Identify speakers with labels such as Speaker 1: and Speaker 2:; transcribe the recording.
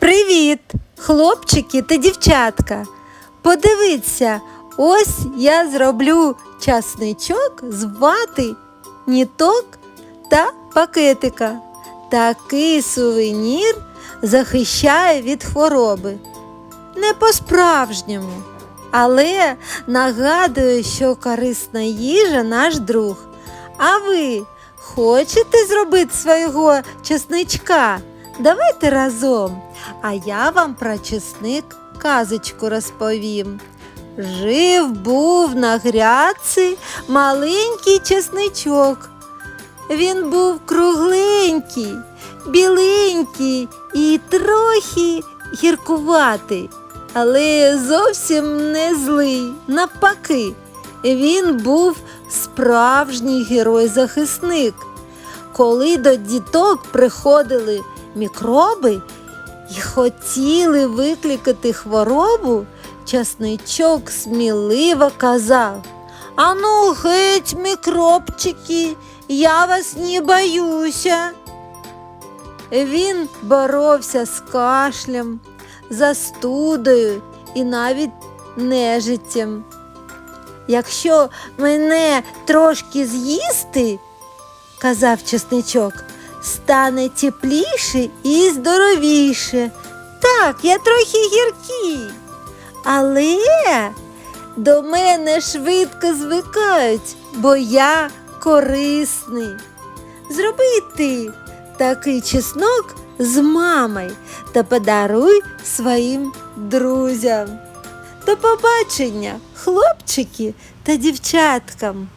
Speaker 1: Привіт, хлопчики та дівчатка. Подивіться, ось я зроблю часничок з вати, ніток та пакетика. Такий сувенір захищає від хвороби. Не по-справжньому, але нагадую, що корисна їжа наш друг. А ви хочете зробити свого чесничка? Давайте разом. А я вам про чесник казочку розповім. Жив був на грядці маленький чесничок. Він був кругленький, біленький і трохи гіркуватий, але зовсім не злий. Навпаки, він був справжній герой-захисник. Коли до діток приходили мікроби і хотіли викликати хворобу, часничок сміливо казав Ану, геть, мікробчики, я вас не боюся. Він боровся з кашлем, застудою і навіть нежиттям. Якщо мене трошки з'їсти, казав чесничок, стане тепліше і здоровіше. Так, я трохи гіркий. Але до мене швидко звикають, бо я корисний. Зроби ти такий чеснок з мамою та подаруй своїм друзям. До побачення, хлопчики та дівчаткам.